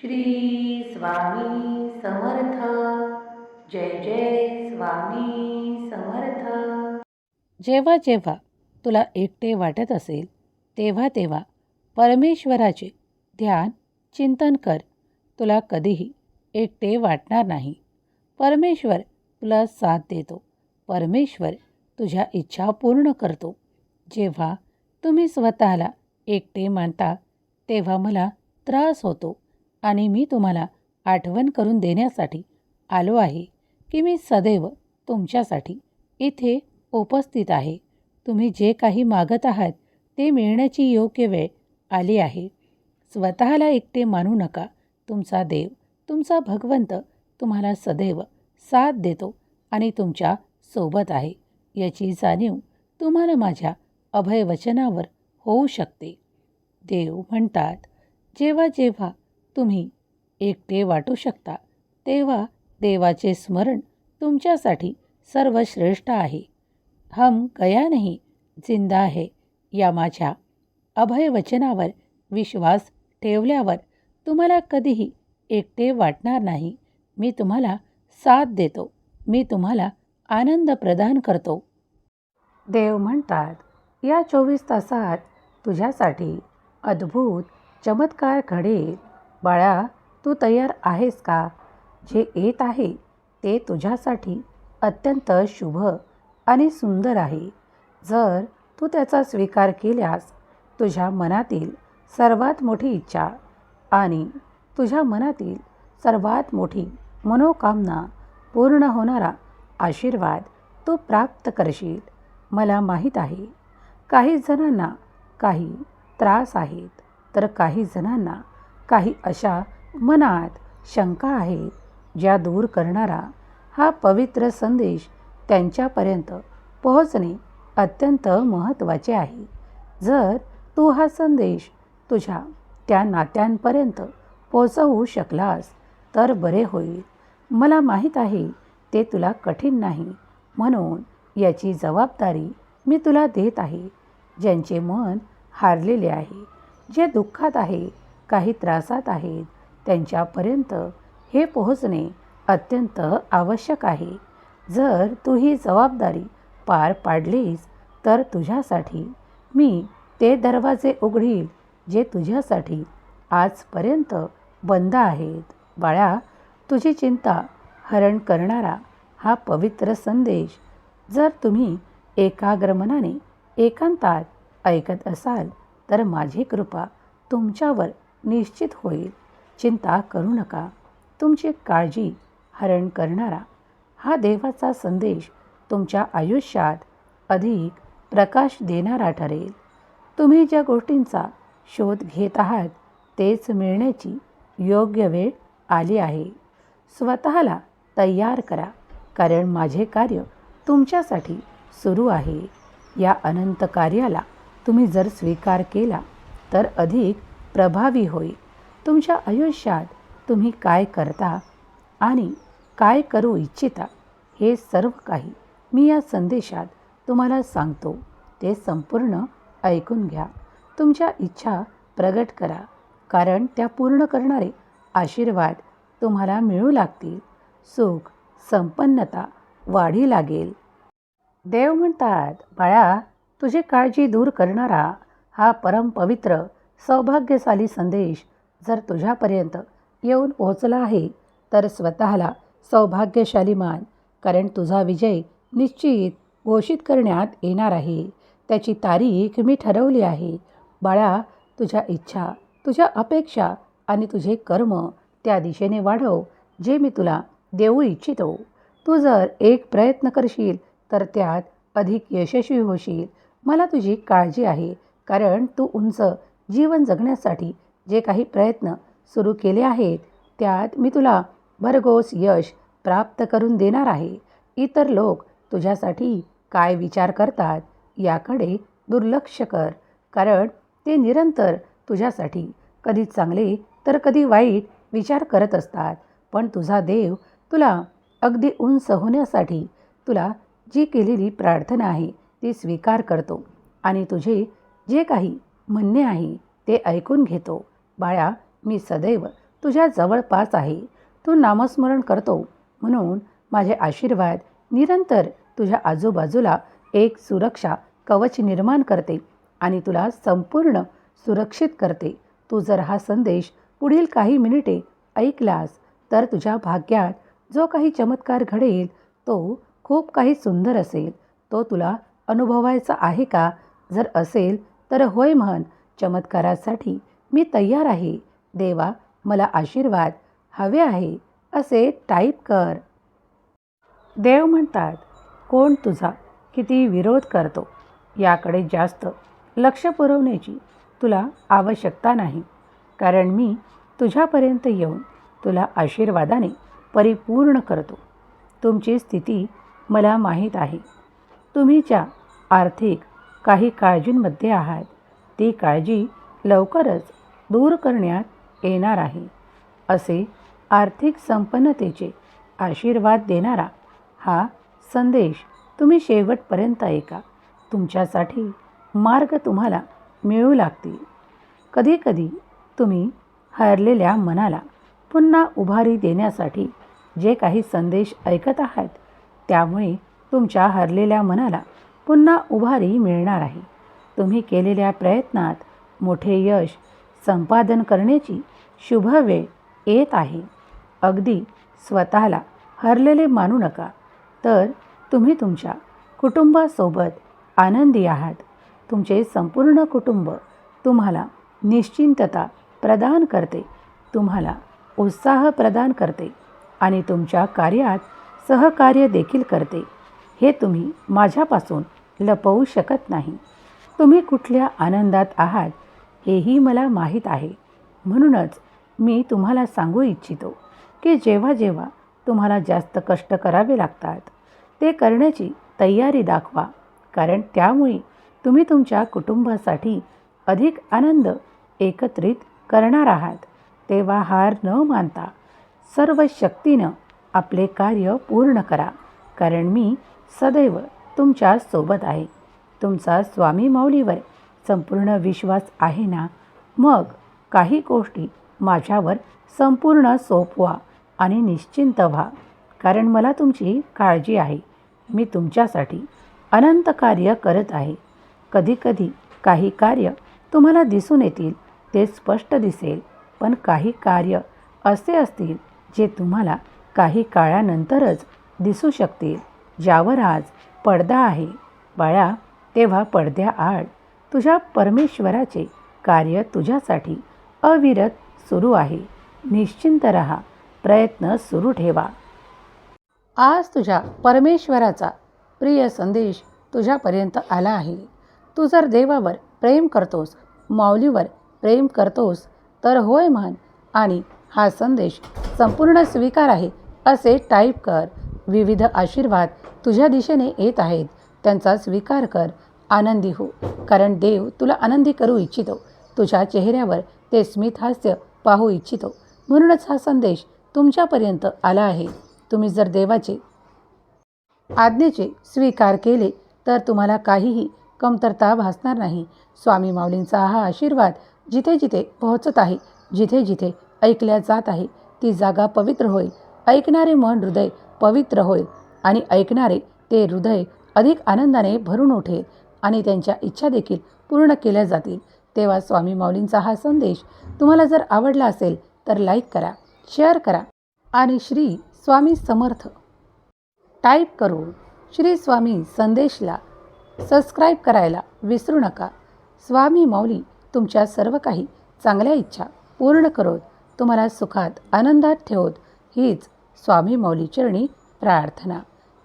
श्री स्वामी समर्थ. जय जय स्वामी समर्थ. जेव्हा जेव्हा तुला एकटे वाटत असेल तेव्हा तेव्हा परमेश्वराचे ध्यान चिंतन कर. तुला कधीही एकटे वाटणार नाही. परमेश्वर तुला साथ देतो. परमेश्वर तुझ्या इच्छा पूर्ण करतो. जेव्हा तुम्ही स्वतःला एकटे मानता तेव्हा मला त्रास होतो. आणि मी तुम्हाला आठवण करून देण्यासाठी आलो आहे की मी सदैव तुमच्यासाठी इथे उपस्थित आहे. तुम्ही जे काही मागत आहात ते मिळण्याची योग्य वेळ आली आहे. स्वतःला एकटे मानू नका. तुमचा देव तुमचा भगवंत तुम्हाला सदैव साथ देतो आणि तुमच्यासोबत आहे. याची जाणीव तुम्हाला माझ्या अभयवचनावर होऊ शकते. देव म्हणतात जेव्हा जेव्हा तुम्ही एकटे वाटू शकता तेव्हा देवाचे स्मरण तुमच्यासाठी सर्वश्रेष्ठ आहे. हम गया नाही जिंदा है या माझ्या अभयवचनावर विश्वास ठेवल्यावर तुम्हाला कधीही एकटे वाटणार नाही. मी तुम्हाला साथ देतो मी तुम्हाला आनंद प्रदान करतो. देव म्हणतात या चोवीस तासात तुझ्यासाठी अद्भुत चमत्कार घडेल. बाळा तू तयार आहेस का? जे येत आहे ते तुझ्यासाठी अत्यंत शुभ आणि सुंदर आहे. जर तू त्याचा स्वीकार केल्यास तुझ्या मनातील सर्वात मोठी इच्छा आणि तुझ्या मनातील सर्वात मोठी मनोकामना पूर्ण होणारा आशीर्वाद तू प्राप्त करशील. मला माहीत आहे काही जणांना काही त्रास आहेत तर काही जणांना काही अशा मनात शंका आहेत ज्या दूर करणारा हा पवित्र संदेश त्यांच्यापर्यंत पोहोचणे अत्यंत महत्त्वाचे आहे. जर तू हा संदेश तुझ्या त्या नात्यांपर्यंत पोचवू शकलास तर बरे होईल. मला माहीत आहे ते तुला कठीण नाही म्हणून याची जबाबदारी मी तुला देत आहे ज्यांचे मन हारलेले आहे जे दुःखात आहे काही त्रासात आहेत. त्यांच्यापर्यंत हे पोहोचणे अत्यंत आवश्यक आहे. जर तू ही जबाबदारी पार पाडलीस तर तुझ्यासाठी मी ते दरवाजे उघडील जे तुझ्यासाठी आजपर्यंत बंद आहेत. बाळा तुझी चिंता हरण करणारा हा पवित्र संदेश जर तुम्ही एकाग्र मनाने एकांतात ऐकत असाल तर माझी कृपा तुमच्यावर निश्चित होईल. चिंता करू नका. तुमची काळजी हरण करणारा हा देवाचा संदेश तुमच्या आयुष्यात अधिक प्रकाश देणारा ठरेल. तुम्ही ज्या गोष्टींचा शोध घेत आहात तेच मिळण्याची योग्य वेळ आली आहे. स्वतःला तयार करा कारण माझे कार्य तुमच्यासाठी सुरू आहे. या अनंत कार्याला तुम्ही जर स्वीकार केला तर अधिक प्रभावी होईल तुमच्या आयुष्यात तुम्ही काय करता आणि काय करू इच्छिता हे सर्व काही मी या संदेशात तुम्हाला सांगतो. ते संपूर्ण ऐकून घ्या. तुमच्या इच्छा प्रगट करा. कारण त्या पूर्ण करणारे आशीर्वाद तुम्हाला मिळू लागतील. सुख संपन्नता वाढी लागेल. देव म्हणतात बाळा तुझी काळजी दूर करणारा हा परमपवित्र सौभाग्यशाली संदेश जर तुझ्यापर्यंत येऊन पोहोचला आहे तर स्वतःला सौभाग्यशाली मान कारण तुझा विजय निश्चित घोषित करण्यात येणार आहे. त्याची तारीख मी ठरवली आहे. बाळा तुझ्या इच्छा तुझ्या अपेक्षा आणि तुझे कर्म त्या दिशेने वाढव जे मी तुला देऊ इच्छितो. तू जर एक प्रयत्न करशील तर त्यात अधिक यशस्वी होशील. मला तुझी काळजी आहे कारण तू उंच जीवन जगण्यासाठी जे काही प्रयत्न सुरू केले आहेत त्यात मी तुला भरघोस यश प्राप्त करून देणार आहे. इतर लोक तुझ्यासाठी काय विचार करतात याकडे दुर्लक्ष कर कारण ते निरंतर तुझ्यासाठी कधी चांगले तर कधी वाईट विचार करत असतात. पण तुझा देव तुला अगदी उंच होण्यासाठी तुला जी केलेली प्रार्थना आहे ती स्वीकार करतो आणि तुझे जे काही म्हणणे आहे ते ऐकून घेतो. बाळा मी सदैव तुझ्या जवळपास आहे. तू नामस्मरण करतो म्हणून माझे आशीर्वाद निरंतर तुझ्या आजूबाजूला एक सुरक्षा कवच निर्माण करते आणि तुला संपूर्ण सुरक्षित करते. तू जर हा संदेश पुढील काही मिनिटे ऐकलास तर तुझ्या भाग्यात जो काही चमत्कार घडेल तो खूप काही सुंदर असेल. तो तुला अनुभवायचा आहे का? जर असेल तर होय म्हण चमत्कारासाठी मी तयार आहे. देवा मला आशीर्वाद हवे आहे असे टाईप कर. देव म्हणतात कोण तुझा किती विरोध करतो? याकडे जास्त लक्ष पुरवण्याची तुला आवश्यकता नाही. कारण मी तुझ्यापर्यंत येऊन तुला आशीर्वादाने परिपूर्ण करतो. तुमची स्थिती मला माहीत आहे. तुम्ही ज्या आर्थिक काही काळजींमध्ये आहात. ती काळजी लवकरच दूर करण्यात येणार आहे. असे आर्थिक संपन्नतेचे आशीर्वाद देणारा हा संदेश तुम्ही शेवटपर्यंत ऐका. तुमच्यासाठी मार्ग तुम्हाला मिळू लागतील. कधीकधी तुम्ही हरलेल्या मनाला पुन्हा उभारी देण्यासाठी जे काही संदेश ऐकत आहात त्यामुळे तुमच्या हरलेल्या मनाला पुन्हा उभारी मिळणार आहे. तुम्ही केलेल्या प्रयत्नात मोठे यश संपादन करण्याची शुभ वेळ येत आहे. अगदी स्वतःला हरलेले मानू नका. तर तुम्ही तुमच्या कुटुंबासोबत आनंदी आहात. तुमचे संपूर्ण कुटुंब तुम्हाला निश्चिंतता प्रदान करते. तुम्हाला उत्साह प्रदान करते आणि तुमच्या कार्यात सहकार्य देखील करते. हे तुम्ही माझ्यापासून लपवू शकत नाही. तुम्ही कुठल्या आनंदात आहात हेही मला माहीत आहे. म्हणूनच मी तुम्हाला सांगू इच्छितो की जेव्हा जेव्हा तुम्हाला जास्त कष्ट करावे लागतात ते करण्याची तयारी दाखवा. कारण त्यामुळे तुम्ही तुमच्या कुटुंबासाठी अधिक आनंद एकत्रित करणार आहात. तेव्हा हार न मानता सर्व शक्तीनं आपले कार्य पूर्ण करा. कारण मी सदैव तुमच्यासोबत आहे. तुमचा स्वामी माऊलीवर संपूर्ण विश्वास आहे ना? मग काही गोष्टी माझ्यावर संपूर्ण सोपवा आणि निश्चिंत व्हा. कारण मला तुमची काळजी आहे. मी तुमच्यासाठी अनंत कार्य करत आहे. कधीकधी काही कार्य तुम्हाला दिसून येतील ते स्पष्ट दिसेल. पण काही कार्य असे असतील जे तुम्हाला काही काळानंतरच दिसू शकतील ज्यावर आज पडदा आहे. बाळा तेव्हा पडद्याआड तुझ्या परमेश्वराचे कार्य तुझ्यासाठी अविरत सुरू आहे. निश्चिंत रहा. प्रयत्न सुरू ठेवा. आज तुझ्या परमेश्वराचा प्रिय संदेश तुझ्यापर्यंत आला आहे. तू जर देवावर प्रेम करतोस माऊलीवर प्रेम करतोस तर होय म्हण आणि हा संदेश संपूर्ण स्वीकार आहे असे टाईप कर. विविध आशीर्वाद तुझ्या दिशेने येत आहेत. त्यांचा स्वीकार कर. आनंदी हो. कारण देव तुला आनंदी करू इच्छितो. तुझ्या चेहऱ्यावर ते स्मित हास्य पाहू इच्छितो. म्हणूनच हा संदेश तुमच्यापर्यंत आला आहे. तुम्ही जर देवाचे आज्ञेचे स्वीकार केले तर तुम्हाला काहीही कमतरता भासणार नाही. स्वामी माऊलींचा हा आशीर्वाद जिथे जिथे पोहोचत आहे जिथे जिथे ऐकल्या जात आहे ती जागा पवित्र होईल. ऐकणारे मन हृदय पवित्र होईल. आणि ऐकणारे ते हृदय अधिक आनंदाने भरून उठेल आणि त्यांच्या इच्छा देखील पूर्ण केल्या जातील. तेव्हा स्वामी माऊलींचा हा संदेश तुम्हाला जर आवडला असेल तर लाईक करा शेअर करा आणि श्री स्वामी समर्थ टाईप करून श्री स्वामी संदेशला सबस्क्राईब करायला विसरू नका. स्वामी माऊली तुमच्या सर्व काही चांगल्या इच्छा पूर्ण करोत तुम्हाला सुखात आनंदात ठेवत हीच स्वामी माऊली चरणी प्रार्थना.